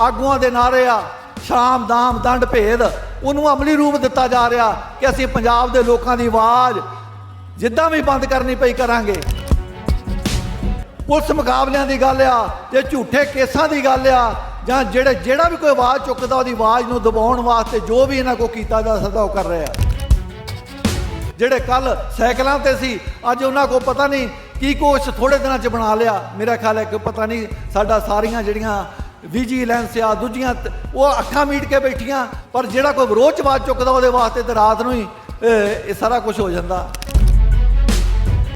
ਆਗੂਆਂ ਦੇ ਨਾਰੇ ਆ। ਸ਼ਾਮ, ਦਾਮ, ਦੰਡ, ਭੇਦ। ਉਹਨੂੰ ਅਮਲੀ ਰੂਪ ਦਿੱਤਾ ਜਾ ਰਿਹਾ ਕਿ ਅਸੀਂ ਪੰਜਾਬ ਦੇ ਲੋਕਾਂ ਦੀ ਆਵਾਜ਼ ਜਿੱਦਾਂ ਵੀ ਬੰਦ ਕਰਨੀ ਪਈ ਕਰਾਂਗੇ। ਪੁਲਿਸ ਮੁਕਾਬਲਿਆਂ ਦੀ ਗੱਲ ਆ, ਜੇ ਝੂਠੇ ਕੇਸਾਂ ਦੀ ਗੱਲ ਆ, ਜਾਂ ਜਿਹੜੇ ਜਿਹੜਾ ਵੀ ਕੋਈ ਆਵਾਜ਼ ਚੁੱਕਦਾ, ਉਹਦੀ ਆਵਾਜ਼ ਨੂੰ ਦਬਾਉਣ ਵਾਸਤੇ ਜੋ ਵੀ ਇਹਨਾਂ ਕੋ ਕੀਤਾ ਜਾ ਸਕਦਾ, ਉਹ ਕਰ ਰਿਹਾ। ਜਿਹੜੇ ਕੱਲ ਸਾਈਕਲਾਂ ਤੇ ਸੀ, ਅੱਜ ਉਹਨਾਂ ਕੋ ਪਤਾ ਨਹੀਂ ਕੀ ਕੁਛ ਥੋੜੇ ਦਿਨਾਂ ਚ ਬਣਾ ਲਿਆ। ਮੇਰਾ ਖਿਆਲ ਹੈ ਕਿ ਪਤਾ ਨਹੀਂ ਸਾਡਾ ਸਾਰੀਆਂ ਜਿਹੜੀਆਂ ਵਿਜੀਲੈਂਸ ਆ, ਦੂਜੀਆਂ ਉਹ ਅੱਖਾਂ ਮੀਟ ਕੇ ਬੈਠੀਆਂ, ਪਰ ਜਿਹੜਾ ਕੋਈ ਵਿਰੋਧ ਚ ਆਵਾਜ਼ ਚੁੱਕਦਾ ਉਹਦੇ ਵਾਸਤੇ ਤੇ ਰਾਤ ਨੂੰ ਹੀ ਇਹ ਸਾਰਾ ਕੁਝ ਹੋ ਜਾਂਦਾ।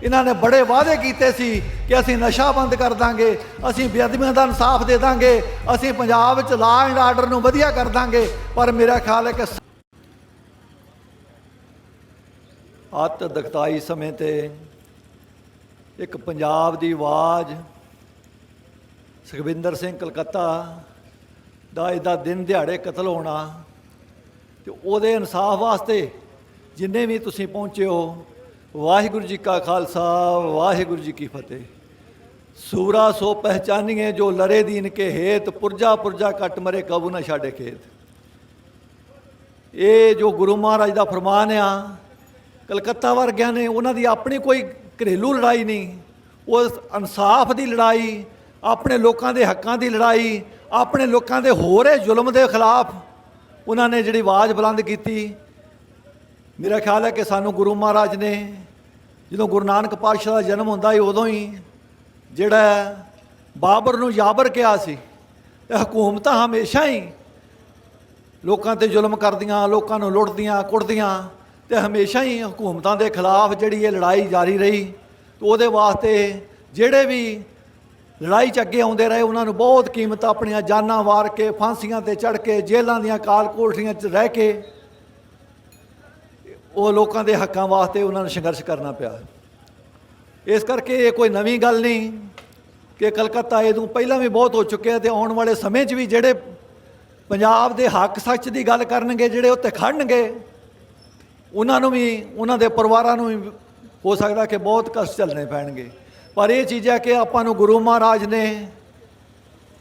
ਇਹਨਾਂ ਨੇ ਬੜੇ ਵਾਅਦੇ ਕੀਤੇ ਸੀ ਕਿ ਅਸੀਂ ਨਸ਼ਾ ਬੰਦ ਕਰ ਦਾਂਗੇ, ਅਸੀਂ ਬੇਅਦਬੀਆਂ ਦਾ ਇਨਸਾਫ ਦੇ ਦਾਂਗੇ, ਅਸੀਂ ਪੰਜਾਬ ਵਿੱਚ ਲਾ ਐਂਡ ਆਰਡਰ ਨੂੰ ਵਧੀਆ ਕਰ ਦਾਂਗੇ, ਪਰ ਮੇਰਾ ਖਿਆਲ ਹੈ ਕਿ ਅੱਤ ਦਖਤਾਈ ਸਮੇਂ ਤੇ ਇੱਕ ਪੰਜਾਬ ਦੀ ਆਵਾਜ਼ ਸੁਖਵਿੰਦਰ ਸਿੰਘ ਕਲਕੱਤਾ ਦਾ ਇਹਦਾ ਦਿਨ ਦਿਹਾੜੇ ਕਤਲ ਹੋਣਾ ਤੇ ਉਹਦੇ ਇਨਸਾਫ ਵਾਸਤੇ ਜਿੰਨੇ ਵੀ ਤੁਸੀਂ ਪਹੁੰਚੇ ਹੋ, ਵਾਹਿਗੁਰੂ ਜੀ ਕਾ ਖਾਲਸਾ, ਵਾਹਿਗੁਰੂ ਜੀ ਕੀ ਫਤਿਹ। ਸੂਰਾ ਸੋ ਪਹਿਚਾਨੀਏ ਜੋ ਲਰੇ ਦੀਨ ਕੇ ਹੇਤ, ਪੁਰਜਾ ਪੁਰਜਾ ਕੱਟ ਮਰੇ ਕਬੂ ਨਾ ਛਾੜੇ ਖੇਤ। ਇਹ ਜੋ ਗੁਰੂ ਮਹਾਰਾਜ ਦਾ ਫਰਮਾਨ ਆ, ਕਲਕੱਤਾ ਵਰਗਿਆਂ ਨੇ ਉਹਨਾਂ ਦੀ ਆਪਣੀ ਕੋਈ ਘਰੇਲੂ ਲੜਾਈ ਨਹੀਂ, ਉਹ ਇਨਸਾਫ ਦੀ ਲੜਾਈ ਆਪਣੇ ਲੋਕਾਂ ਦੇ ਹੱਕਾਂ ਦੀ ਲੜਾਈ, ਆਪਣੇ ਲੋਕਾਂ ਦੇ ਹੋ ਰਹੇ ਜ਼ੁਲਮ ਦੇ ਖਿਲਾਫ ਉਹਨਾਂ ਨੇ ਜਿਹੜੀ ਆਵਾਜ਼ ਬੁਲੰਦ ਕੀਤੀ। ਮੇਰਾ ਖਿਆਲ ਹੈ ਕਿ ਸਾਨੂੰ ਗੁਰੂ ਮਹਾਰਾਜ ਨੇ ਜਦੋਂ ਗੁਰੂ ਨਾਨਕ ਪਾਤਸ਼ਾਹ ਦਾ ਜਨਮ ਹੁੰਦਾ ਸੀ ਉਦੋਂ ਹੀ ਜਿਹੜਾ ਬਾਬਰ ਨੂੰ ਯਾਬਰ ਕਿਹਾ ਸੀ ਤੇ ਹਕੂਮਤਾਂ ਹਮੇਸ਼ਾ ਹੀ ਲੋਕਾਂ ਤੇ ਜ਼ੁਲਮ ਕਰਦੀਆਂ, ਲੋਕਾਂ ਨੂੰ ਲੁੱਟਦੀਆਂ, ਕੁੱਟਦੀਆਂ ਤੇ ਹਮੇਸ਼ਾ ਹੀ ਹਕੂਮਤਾਂ ਦੇ ਖਿਲਾਫ ਜਿਹੜੀ ਇਹ ਲੜਾਈ ਜਾਰੀ ਰਹੀ। ਤੇ ਉਹਦੇ ਵਾਸਤੇ ਜਿਹੜੇ ਵੀ ਲੜਾਈ 'ਚ ਅੱਗੇ ਆਉਂਦੇ ਰਹੇ, ਉਹਨਾਂ ਨੂੰ ਬਹੁਤ ਕੀਮਤ ਆਪਣੀਆਂ ਜਾਨਾਂ ਵਾਰ ਕੇ, ਫਾਂਸੀਆਂ ਤੇ ਚੜ੍ਹ ਕੇ, ਜੇਲ੍ਹਾਂ ਦੀਆਂ ਕਾਲ ਕੋਠੀਆਂ 'ਚ ਰਹਿ ਕੇ ਉਹ ਲੋਕਾਂ ਦੇ ਹੱਕਾਂ ਵਾਸਤੇ ਉਹਨਾਂ ਨੂੰ ਸੰਘਰਸ਼ ਕਰਨਾ ਪਿਆ। ਇਸ ਕਰਕੇ ਇਹ ਕੋਈ ਨਵੀਂ ਗੱਲ ਨਹੀਂ ਕਿ ਕਲਕੱਤਾ ਇਹਦੋਂ ਪਹਿਲਾਂ ਵੀ ਬਹੁਤ ਹੋ ਚੁੱਕਿਆ ਤੇ ਆਉਣ ਵਾਲੇ ਸਮੇਂ 'ਚ ਵੀ ਜਿਹੜੇ ਪੰਜਾਬ ਦੇ ਹੱਕ ਸੱਚ ਦੀ ਗੱਲ ਕਰਨਗੇ, ਜਿਹੜੇ ਉੱਤੇ ਖੜਨਗੇ ਉਹਨਾਂ ਨੂੰ ਵੀ, ਉਹਨਾਂ ਦੇ ਪਰਿਵਾਰਾਂ ਨੂੰ ਵੀ ਹੋ ਸਕਦਾ ਕਿ ਬਹੁਤ ਕਸ਼ਟ ਝੱਲਣੇ ਪੈਣਗੇ। ਪਰ ਇਹ ਚੀਜ਼ ਹੈ ਕਿ ਆਪਾਂ ਨੂੰ ਗੁਰੂ ਮਹਾਰਾਜ ਨੇ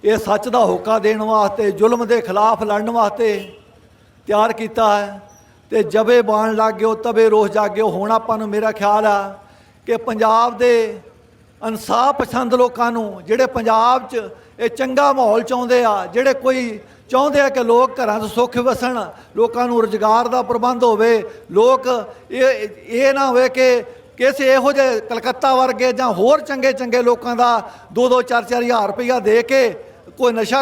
ਇਹ ਸੱਚ ਦਾ ਹੋਕਾ ਦੇਣ ਵਾਸਤੇ, ਜ਼ੁਲਮ ਦੇ ਖਿਲਾਫ ਲੜਨ ਵਾਸਤੇ ਤਿਆਰ ਕੀਤਾ ਹੈ। ਤੇ ਜਬੇ ਬਾਣ ਲੱਗ ਗਿਓ ਤਬੇ ਰੋਹ ਜਾਗਿਓ, ਹੁਣ ਆਪਾਂ ਨੂੰ ਮੇਰਾ ਖਿਆਲ ਆ ਕਿ ਪੰਜਾਬ ਦੇ ਇਨਸਾਫ ਪਸੰਦ ਲੋਕਾਂ ਨੂੰ, ਜਿਹੜੇ ਪੰਜਾਬ 'ਚ ਇਹ ਚੰਗਾ ਮਾਹੌਲ ਚਾਹੁੰਦੇ ਆ, ਜਿਹੜੇ ਕੋਈ ਚਾਹੁੰਦੇ ਆ ਕਿ ਲੋਕ ਘਰਾਂ 'ਚ ਸੁੱਖ ਵਸਣ, ਲੋਕਾਂ ਨੂੰ ਰੁਜ਼ਗਾਰ ਦਾ ਪ੍ਰਬੰਧ ਹੋਵੇ, ਲੋਕ ਇਹ ਇਹ ਨਾ ਹੋਵੇ ਕਿ ਕਿ ਅਸੀਂ ਇਹੋ ਜਿਹੇ ਕਲਕੱਤਾ ਵਰਗੇ ਜਾਂ ਹੋਰ ਚੰਗੇ ਚੰਗੇ ਲੋਕਾਂ ਦਾ 2-2 4-4 ਹਜ਼ਾਰ ਰੁਪਈਆ ਦੇ ਕੇ ਕੋਈ ਨਸ਼ਾ